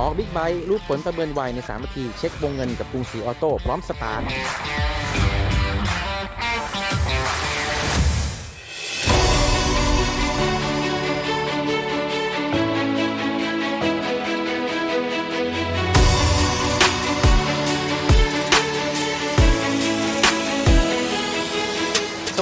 ออกบิ๊กไบค์รูปผลประเมินไวใน3นาที เช็ควงเงินกับกรุงศรีออโต้พร้อมสตาร์ท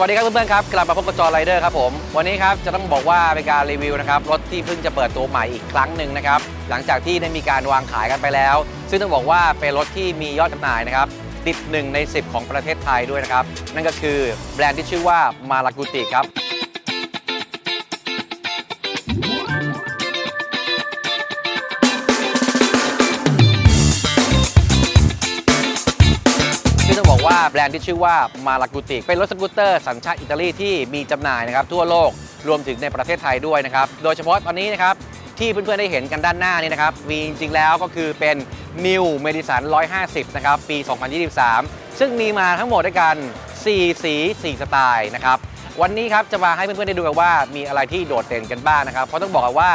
วัสดีครับเพื่อนๆครับกลับมาพบกับจอไรเดอร์ครับผมวันนี้ครับจะต้องบอกว่าเป็นการรีวิวนะครับรถที่เพิ่งจะเปิดตัวใหม่อีกครั้งหนึ่งนะครับหลังจากที่ได้มีการวางขายกันไปแล้ว ซึ่งต้องบอกว่าเป็นรถที่มียอดจำหน่ายนะครับติดหนึ่งใน 10 ของประเทศไทยด้วยนะครับนั่นก็คือแบรนด์ที่ชื่อว่ามาลากุติครับ แบรนด์ที่ชื่อว่ามาลากุติเป็นรถสกูตเตอร์สัญชาติอิตาลีที่มีจำหน่ายนะครับทั่วโลกรวมถึงในประเทศไทยด้วยนะครับ โดยเฉพาะตอนนี้นะครับที่เพื่อนๆได้เห็นกันด้านหน้านี้นะครับมีจริงๆแล้วก็คือเป็น New Medicine 150 นะครับ ปี 2023 ซึ่งมีมาทั้งหมดด้วยกัน 4 สี 4 สไตล์นะครับ วันนี้ครับจะมาให้เพื่อนๆได้ดูกันว่ามีอะไรที่โดดเด่นกันบ้างนะครับ เพราะต้องบอกว่า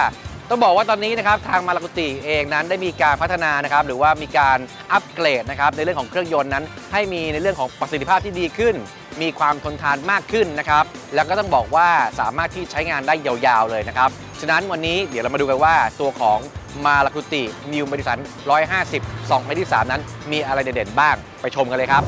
ต้องบอกว่าตอนนี้นะครับทางมาลากุติเองนั้นได้มีการพัฒนานะครับหรือว่ามีการอัปเกรดนะครับในเรื่องของเครื่องยนต์นั้น ให้มีในเรื่องของประสิทธิภาพที่ดีขึ้น มีความทนทานมากขึ้นนะครับแล้วก็ต้องบอกว่าสามารถที่ใช้งานได้ยาวๆเลยนะครับฉะนั้นวันนี้เดี๋ยวเรามาดูกันว่าตัวของมาลากุติ New m e d i s o n 150 2 m e d i s o n นั้น มีอะไรเด่นๆบ้างไปชมกันเลยครับ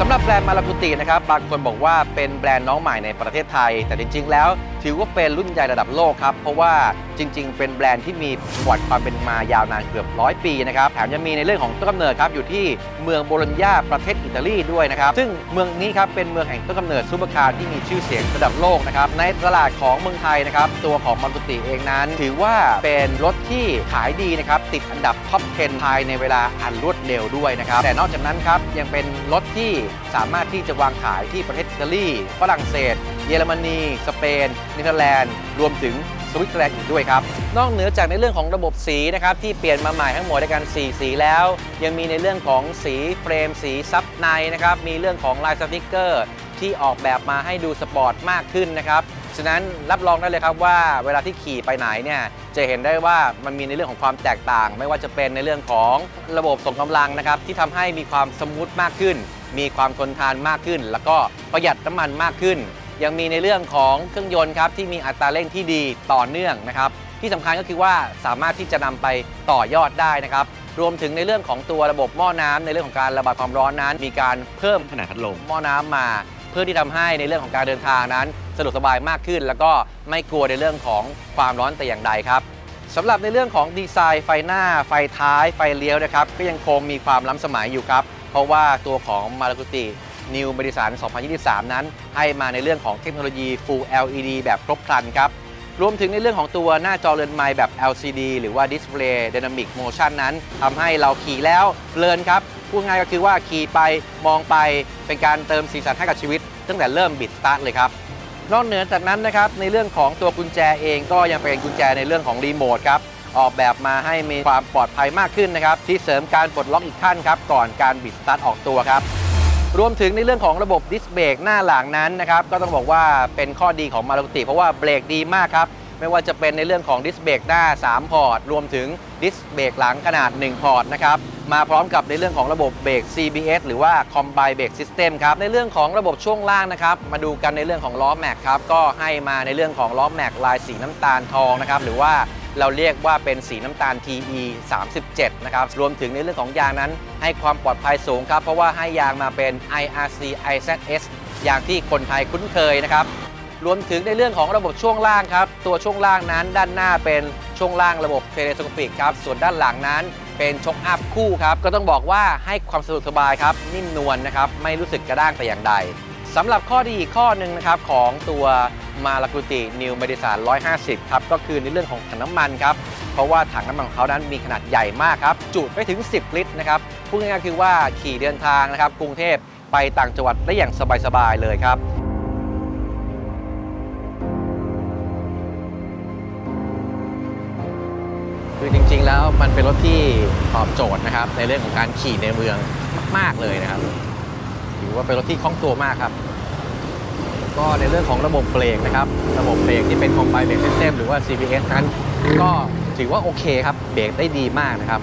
สำหรับแบรนด์มาลากุตินะครับบางคนบอกว่าเป็นแบรนด์น้องใหม่ในประเทศไทย แต่จริงๆแล้ว ถือว่าเป็นรุ่นใหญ่ระดับโลกครับ เพราะว่าจริง ๆ เป็นแบรนด์ที่มีประวัติความเป็นมายาวนานเกือบร้อยปีนะครับ แถมยังมีในเรื่องของต้นกำเนิดครับ อยู่ที่เมืองโบโลญญาประเทศอิตาลีด้วยนะครับ ซึ่งเมืองนี้ครับเป็นเมืองแห่งต้นกำเนิดซูเปอร์คาร์ที่มีชื่อเสียงระดับโลกนะครับ ในตลาดของเมืองไทยนะครับ ตัวของมาลากุติเองนั้น ถือว่าเป็นรถที่ขายดีนะครับ ติดอันดับท็อป 10 ภายในเวลาอันรวดเร็วด้วยนะครับ แต่นอกจากนั้นครับยังเป็นรถที่สามารถที่จะวางขายที่ประเทศอิตาลี ฝรั่งเศส เยอรมนี สเปนเนเธอร์แลนด์ รวมถึงสวิตเซอร์แลนด์อีกด้วยครับ นอกเหนือจากในเรื่องของระบบสีนะครับที่เปลี่ยนมาใหม่ทั้งหมดด้วยกัน4สีแล้ว ยังมีในเรื่องของสีเฟรม สีซับในนะครับมีเรื่องของลายสติกเกอร์ที่ออกแบบมาให้ดูสปอร์ตมากขึ้นนะครับฉะนั้นรับรองได้เลยครับว่าเวลาที่ขี่ไปไหนเนี่ยจะเห็นได้ว่ามันมีในเรื่องของความแตกต่าง ไม่ว่าจะเป็นในเรื่องของระบบส่งกำลังนะครับที่ทำให้มีความสมูทมากขึ้น มีความทนทานมากขึ้น แล้วก็ประหยัดน้ำมันมากขึ้น ยังมีในเรื่องของเครื่องยนต์ครับที่มีอัตราเร่งที่ดีต่อเนื่องนะครับ ที่สำคัญก็คือว่าสามารถที่จะนำไปต่อยอดได้นะครับ รวมถึงในเรื่องของตัวระบบหม้อน้ำในเรื่องของการระบายความร้อนนั้น มีการเพิ่มขนาดพัดลมหม้อน้ำมา เพื่อที่ทำให้ในเรื่องของการเดินทางนั้นสะดวกสบายมากขึ้น แล้วก็ไม่กลัวในเรื่องของความร้อนแต่อย่างใดครับสำหรับในเรื่องของดีไซน์ไฟหน้า ไฟท้าย ไฟเลี้ยวนะครับ ก็ยังคงมีความล้ำสมัยอยู่ครับ เพราะว่าตัวของมาลากุติ New m e d i s o n 2023 นั้น ให้มาในเรื่องของเทคโนโลยี Full LED แบบครบครันครับ รวมถึงในเรื่องของตัวหน้าจอเรือนไม้แบบ LCD หรือว่า Display Dynamic Motion นั้นทำให้เราขี่แล้วเพลินครับ พูดง่ายก็คือว่าขี่ไปมองไปเป็นการเติมสีสันให้กับชีวิต ตั้งแต่เริ่มบิดสตาร์ทเลยครับนอกเหนือจากนั้นนะครับในเรื่องของตัวกุญแจเองก็ยังเป็นกุญแจในเรื่องของรีโมทครับออกแบบมาให้มีความปลอดภัยมากขึ้นนะครับ ที่เสริมการปลดล็อกอีกขั้นครับ ก่อนการบิดสตาร์ทออกตัวครับ รวมถึงในเรื่องของระบบดิสเบรกหน้าหลังนั้นนะครับก็ต้องบอกว่าเป็นข้อดีของมารุติเพราะว่าเบรกดีมากครับไม่ว่าจะเป็นในเรื่องของดิสเบรกหน้า 3 พอร์ต รวมถึงดิสเบรกหลังขนาด 1 พอร์ตนะครับมาพร้อมกับในเรื่องของระบบเบรก CBS หรือว่า Combine Brake System ครับในเรื่องของระบบช่วงล่างนะครับมาดูกันในเรื่องของล้อแม็กครับก็ให้มาในเรื่องของล้อแม็กลายสีน้ำตาลทองนะครับหรือว่า เราเรียกว่าเป็นสีน้ำตาล TE 37 นะครับ รวมถึงในเรื่องของยางนั้น ให้ความปลอดภัยสูงครับ เพราะว่าให้ยางมาเป็น IRC IZS อย่างที่คนไทยคุ้นเคยนะครับ รวมถึงในเรื่องของระบบช่วงล่างครับ ตัวช่วงล่างนั้นด้านหน้าเป็นช่วงล่างระบบเทเลสโคปิกครับ ส่วนด้านหลังนั้นเป็นช็อคอัพคู่ครับ ก็ต้องบอกว่าให้ความสะดวกสบายครับ นิ่มนวลนะครับ ไม่รู้สึกกระด้างแต่อย่างใดสำหรับข้อดีอีกข้อหนึ่งนะครับของตัว มาลากุตินิวเมดิสาน150 ครับ ก็คือในเรื่องของถังน้ำมันครับ เพราะว่าถังน้ำมันของเขานั้นมีขนาดใหญ่มากครับ จุไปถึง 10 ลิตรนะครับ พูดง่ายๆคือว่าขี่เดินทางนะครับ กรุงเทพไปต่างจังหวัดได้อย่างสบายๆเลยครับคือจริง ๆ แล้วมันเป็นรถที่ตอบโจทย์นะครับ ในเรื่องของการขี่ในเมืองมาก ๆ เลยนะครับถือว่าเป็นรถที่คล่องตัวมากครับ ก็ในเรื่องของระบบเบรกนะครับ ระบบเบรกที่เป็น Combine Brake System หรือว่า CBS นั้น ก็ถือว่าโอเคครับ เบรกได้ดีมากนะครับ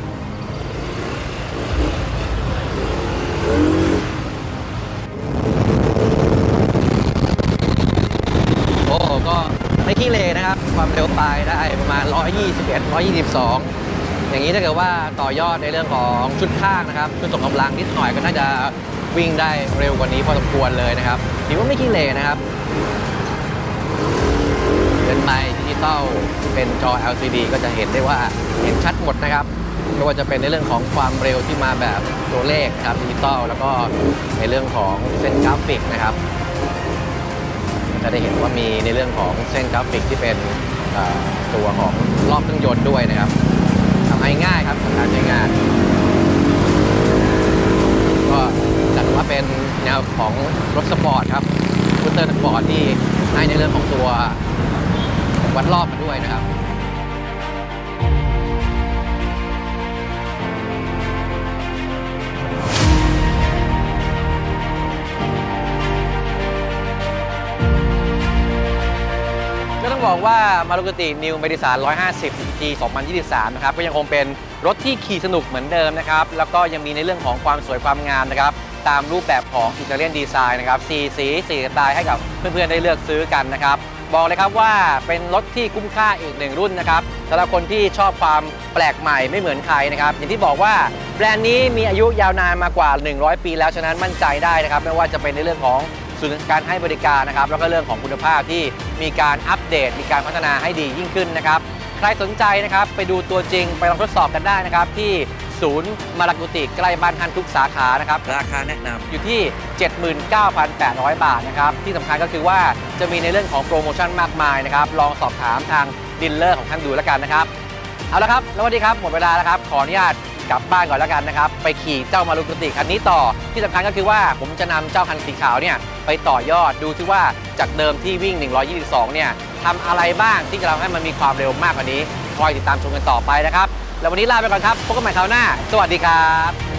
โอ้ก็ไม่ขี้เลนะครับ ความเร็วปลายได้ประมาณ 121 122 อย่างนี้ถ้าเกิดว่าต่อยอดในเรื่องของชุดข้างนะครับชุดส่งกำลังนิดหน่อยก็น่าจะ วิ่งได้เร็วกว่านี้พอสมควรเลยนะครับถือว่าไม่ขี้เลนะครับเดินไมค์ดิจิตอลเป็นจอ LCD ก็จะเห็นได้ว่าเห็นชัดหมดนะครับไม่ว่าจะเป็นในเรื่องของความเร็วที่มาแบบตัวเลขครับดิจิตอลแล้วก็ในเรื่องของเส้นกราฟิกนะครับ จะได้เห็นว่ามีในเรื่องของเส้นกราฟิกที่เป็นตัวของรอบเครื่องยนต์ด้วยนะครับทำให้ง่ายครับทำการใช้งาน ก็ จัดว่าเป็นแนวของรถสปอร์ตครับสกูเตอร์สปอร์ตที่ให้ในเรื่องของตัววัดรอบมาด้วยนะครับก็ต้องบอกว่ามารุกตินิวเมดิสาน150 G 2023 นะครับ ก็ยังคงเป็นรถที่ขี่สนุกเหมือนเดิมนะครับ แล้วก็ยังมีในเรื่องของความสวยความงามนะครับ ตามรูปแบบของอิตาเลียนดีไซน์นะครับสีสีสีสไตล์ให้กับเพื่อนๆได้เลือกซื้อกันนะครับ บอกเลยครับว่าเป็นรถที่คุ้มค่าอีกหนึ่งรุ่นนะครับสำหรับคนที่ชอบความแปลกใหม่ไม่เหมือนใครนะครับ อย่างที่บอกว่าแบรนด์นี้มีอายุยาวนานมากว่า 100 ปีแล้วฉะนั้นมั่นใจได้นะครับ ไม่ว่าจะเป็นในเรื่องของส่วนการให้บริการนะครับ แล้วก็เรื่องของคุณภาพที่มีการอัปเดต มีการพัฒนาให้ดียิ่งขึ้นนะครับ ใครสนใจนะครับ ไปดูตัวจริงไปลองทดสอบกันได้นะครับ ที่ ศูนย์มารากุติใกล้บ้านท่านทุกสาขานะครับราคาแนะนำ อยู่ที่ 79,800 บาทนะครับ ที่สำคัญก็คือว่าจะมีในเรื่องของโปรโมชั่นมากมายนะครับ ลองสอบถามทางดิลเลอร์ของท่านดูแล้วกันนะครับ เอาละครับ แล้ววันนี้ครับ หมดเวลาแล้วครับ ขออนุญาตกลับบ้านก่อนแล้วกันนะครับ ไปขี่เจ้ามารุกุติคันนี้ต่อ ที่สำคัญก็คือว่าผมจะนำเจ้าคันสีขาวเนี่ยไปต่อยอดดูซิว่าจากเดิมที่วิ่ง 122 เนี่ยทำอะไรบ้างที่จะทำให้มันมีความเร็วมากกว่านี้ คอยติดตามชมกันต่อไปนะครับ แล้ววันนี้ลาไปก่อนครับพบกันใหม่คราวหน้า สวัสดีครับ